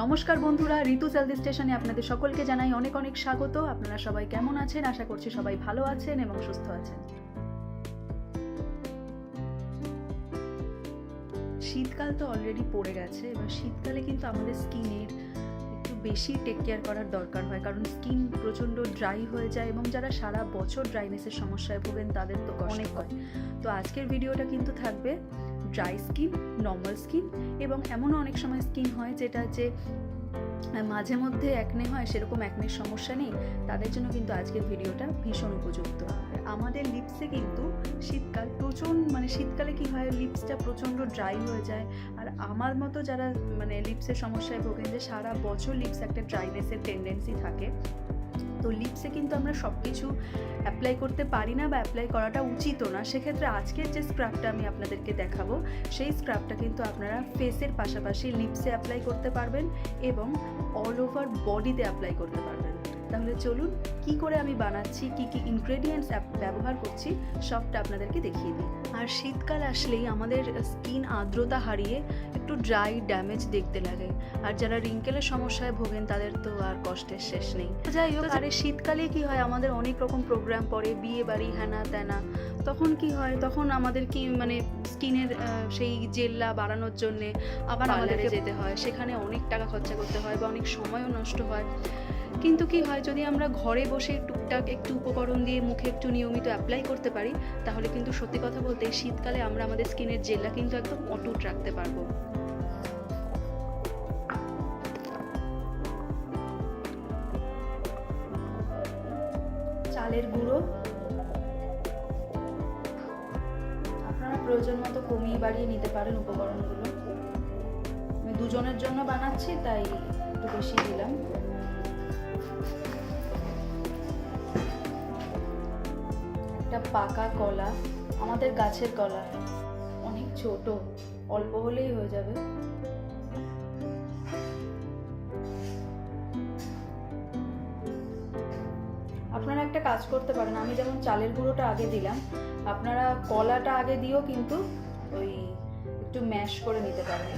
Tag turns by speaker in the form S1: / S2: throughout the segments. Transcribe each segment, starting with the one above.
S1: নমস্কার বন্ধুরা ঋতু সেলদি স্টেশনে আপনাদের সকলকে জানাই অনেক অনেক স্বাগত। আপনারা সবাই কেমন আছেন? আশা করছি সবাই ভালো আছেন এবং সুস্থ আছেন। শীতকাল তো অলরেডি পড়ে গেছে এবার শীতকালে কিন্তু আমাদের স্কিনের একটু বেশি টেক কেয়ার করার দরকার হয় কারণ স্কিন প্রচণ্ড ড্রাই হয়ে যায় এবং যারা সারা বছর ড্রাইনেসের সমস্যায় ভোগেন তাদের তো অনেক হয়। তো আজকের ভিডিওটা কিন্তু থাকবে ড্রাই স্কিন, নর্মাল স্কিন এবং এমনও অনেক সময় স্কিন হয় যেটা যে মাঝে মধ্যে একনে হয়, সেরকম একনের সমস্যা নেই। তাদের জন্য কিন্তু আজকের ভিডিওটা ভীষণ উপযুক্ত। আমাদের লিপসে কিন্তু শীতকাল প্রচণ্ড মানে শীতকালে কি হয় লিপসটা প্রচণ্ড ড্রাই হয়ে যায়। আর আমার মতো যারা মানে লিপসের সমস্যায় ভোগেন যে, সারা বছর লিপস একটা ড্রাইনেসের টেন্ডেন্সি থাকে তো লিপসে কিন্তু আমরা সব কিছু অ্যাপ্লাই করতে পারি না বা অ্যাপ্লাই করাটা উচিতও না। সেক্ষেত্রে আজকের যে স্ক্রাবটা আমি আপনাদেরকে দেখাবো, সেই স্ক্রাবটা কিন্তু আপনারা ফেসের পাশাপাশি লিপসে অ্যাপ্লাই করতে পারবেন এবং অল ওভার বডিতে অ্যাপ্লাই করতে পারবেন। তাহলে চলুন কি করে আমি বানাচ্ছি কি কি ইনগ্রেডিয়েন্টস ব্যবহার করছি সবটা আপনাদেরকে দেখিয়ে দিই। আর শীতকাল আসলেই আমাদের স্কিন আর্দ্রতা হারিয়ে একটু ড্রাই ড্যামেজ দেখতে লাগে। আর যারা রিঙ্কেলের সমস্যায় ভোগেন তাদের তো আর কষ্টের শেষ নেই। যাই হোক আরে শীতকালে কি হয় আমাদের অনেক রকম প্রোগ্রাম পড়ে বিয়ে বাড়ি হ্যানা ত্যানা তখন কি হয় তখন আমাদের কি মানে স্কিনের সেই জেল্লা বাড়ানোর জন্যে আবার আমাদেরকে যেতে হয়। সেখানে অনেক টাকা খরচা করতে হয় বা অনেক সময়ও নষ্ট হয়। কিন্তু কি হয়, যদি আমরা ঘরে বসে টুকটাক একটু উপকরণ দিয়ে মুখে একটু নিয়মিত অ্যাপ্লাই করতে পারি, তাহলে কিন্তু সত্যি কথা বলতে শীতকালে আমরা আমাদের স্কিনের জেল্লা কিন্তু একদম অটুট রাখতে পারব। চালের গুঁড়ো। আপনারা প্রয়োজন মতো কমিয়ে বাড়িয়ে নিতে পারেন উপকরণগুলো। আমি দুজনের জন্য বানাচ্ছি, তাই একটু বেশি দিলাম। পাকা কলা আমাদের গাছের কলা অনেক ছোট, অল্প হলেই হয়ে যাবে। আপনারা একটা কাজ করতে পারেন, আমি যেমন চালের গুঁড়োটা আগে দিলাম, আপনারা কলাটা আগে দিয়েও কিন্তু ওই একটু ম্যাশ করে নিতে পারেন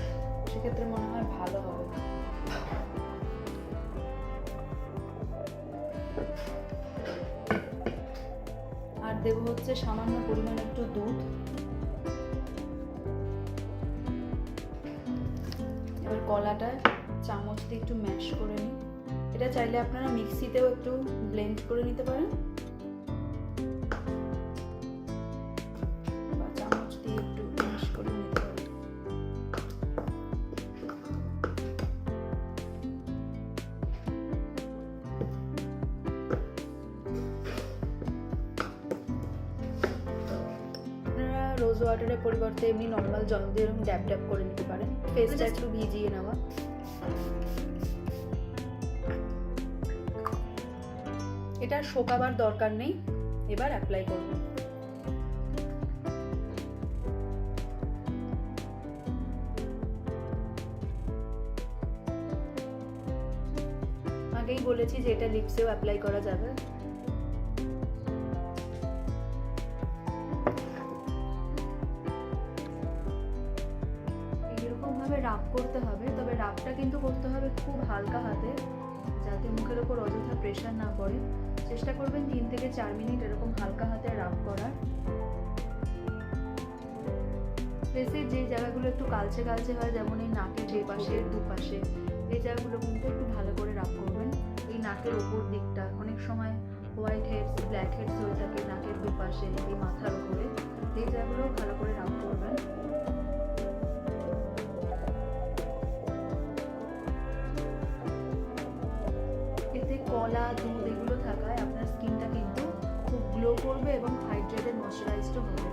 S1: সেক্ষেত্রে মনে হয় ভালো হবে। দেবো হচ্ছে সামান্য পরিমাণ একটু দুধ। এবার কলাটা চামচ দিয়ে একটু ম্যাশ করে নিই এটা চাইলে আপনারা মিক্সিতেও একটু ব্লেন্ড করে নিতে পারেন। ওয়াটারের পরিবর্তে এমনি নর্মাল জল দিয়ে এরকম ড্যাপ ড্যাপ করে নিতে পারেন। ফেসটা একটু ভিজিয়ে নেওয়া। এটা শোকাবার দরকার নেই এবার অ্যাপ্লাই করব। আগেই বলেছি যে এটা লিপসেও অ্যাপ্লাই করা যাবে। রাব করতে হবে, তবে রাবটা কিন্তু করতে হবে খুব হালকা হাতে, যাতে মুখের ওপর অযথা প্রেশার না পড়ে। চেষ্টা করবেন তিন থেকে চার মিনিট এরকম হালকা হাতে রাব করার। ফেসের যে জায়গাগুলো একটু কালচে কালচে হয়, যেমন এই নাকের যে পাশে, দুপাশে, এই জায়গাগুলো কিন্তু একটু ভালো করে রাব করবেন। এই নাকের ওপর দিকটা, অনেক সময় হোয়াইট হেডস ব্ল্যাক হেডস হয়ে থাকে নাকের দুপাশে, এই মাথার উপরে এই জায়গাগুলো ভালো করে রাব করবেন। কলা দুধ এগুলো থাকায় আপনার স্কিনটা কিন্তু খুব গ্লো করবে এবং হাইড্রেটেড ময়শ্চারাইজডও হবে।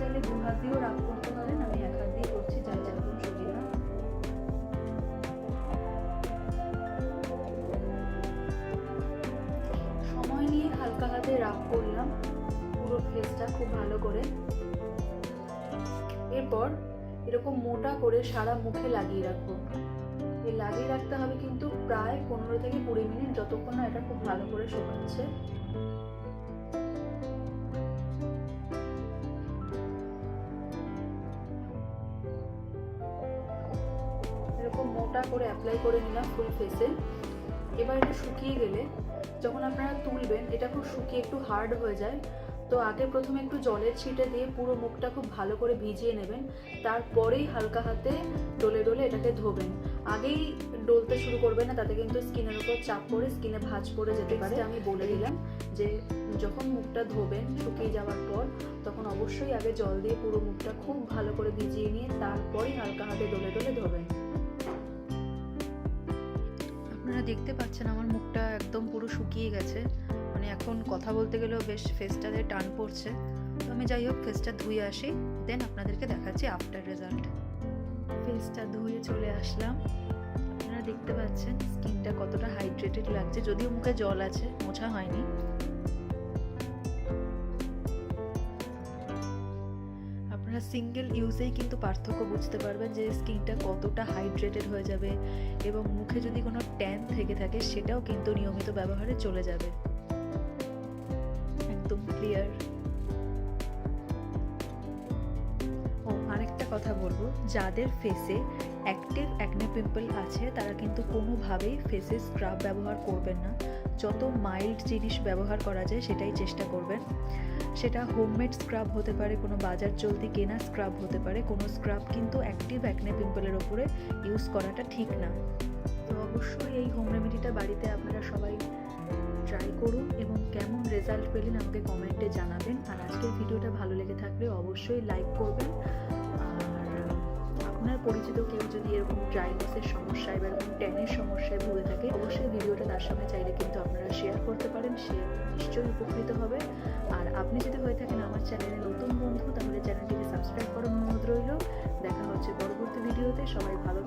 S1: চাইলে দু হাত দিয়েও করতে আমি এক হাত দিয়ে করছি সময় নিয়ে হালকা হাতে রাগ করলাম, পুরো ফেসটা খুব ভালো করে। এরপর এরকম মোটা করে সারা মুখে লাগিয়ে রাখব। এই লাগিয়ে রাখতে হবে কিন্তু প্রায় পনেরো থেকে কুড়ি মিনিট যতক্ষণ না এটা খুব ভালো করে শোকাচ্ছে। এরকম মোটা করে অ্যাপ্লাই করে নিলাম ফুল ফেসে এবার এটা শুকিয়ে গেলে যখন আপনারা তুলবেন, এটা খুব শুকিয়ে একটু হার্ড হয়ে যায়। তো আগে প্রথমে একটু জলের ছিটে দিয়ে পুরো মুখটা খুব ভালো করে ভিজিয়ে নেবেন। তারপরেই হালকা হাতে ডলে ডলে এটাকে ধোবেন। আগেই ডলতে শুরু করবেন না তাতে কিন্তু স্কিনের উপর চাপ পড়ে স্কিনে ভাঁজ পড়ে যেতে পারে। আমি বলে দিলাম যে যখন মুখটা ধোবেন শুকিয়ে যাওয়ার পর তখন অবশ্যই আগে জল দিয়ে পুরো মুখটা খুব ভালো করে ভিজিয়ে নিয়ে তারপরেই হালকা হাতে ডলে ডলে ধোবেন। আপনারা দেখতে পাচ্ছেন আমার মুখটা কথা বলতে গেলেও বেশ ফেসটাতে টান পড়ছে। তো আমি যাই হোক, ফেসটা ধুয়ে আসি, দেন আপনাদেরকে দেখাচ্ছি আফটার রেজাল্ট ফেসটা ধুয়ে চলে আসলাম। আপনারা দেখতে পাচ্ছেন, স্কিনটা কতটা হাইড্রেটেড লাগছে, যদিও মুখে জল আছে, মোছা হয়নি। আপনারা সিঙ্গেল ইউজেই কিন্তু পার্থক্য বুঝতে পারবেন যে স্কিনটা কতটা হাইড্রেটেড হয়ে যাবে এবং মুখে যদি কোনো ট্যান থেকে থাকে, সেটাও কিন্তু নিয়মিত ব্যবহারে চলে যাবে। ক্লিয়ার ও, আরেকটা কথা বলব, যাদের ফেসে অ্যাক্টিভ অ্যাকনে পিম্পল আছে, তারা কিন্তু কোনোভাবেই ফেসে স্ক্রাব ব্যবহার করবেন না। যত মাইল্ড জিনিস ব্যবহার করা যায়, সেটাই চেষ্টা করবেন। সেটা হোমমেড স্ক্রাব হতে পারে, কোনো বাজার চলতি কেনা স্ক্রাব হতে পারে, কোনো স্ক্রাব কিন্তু অ্যাক্টিভ অ্যাকনে পিম্পলের ওপরে ইউজ করাটা ঠিক না। তো অবশ্যই এই হোম রেমেডিটা বাড়িতে আপনারা সবাই ট্রাই করুন এবং কেমন রেজাল্ট পেলেন আমাকে কমেন্টে জানাবেন। আর আজকের ভিডিওটা ভালো লেগে থাকলে অবশ্যই লাইক করবেন। আর আপনার পরিচিত কেউ যদি এরকম ড্রাইনেসের সমস্যায় বা এরকম ট্যানের সমস্যায় ভুগে থাকে, অবশ্যই ভিডিওটা তার সঙ্গে চাইলে কিন্তু আপনারা শেয়ার করতে পারেন, সে নিশ্চয়ই উপকৃত হবে। আর আপনি যদি হয়ে থাকেন আমার চ্যানেলে নতুন বন্ধু, তাহলে চ্যানেলটিকে সাবস্ক্রাইব করার অনুরোধ রইল। দেখা হচ্ছে পরবর্তী ভিডিওতে সবাই ভালো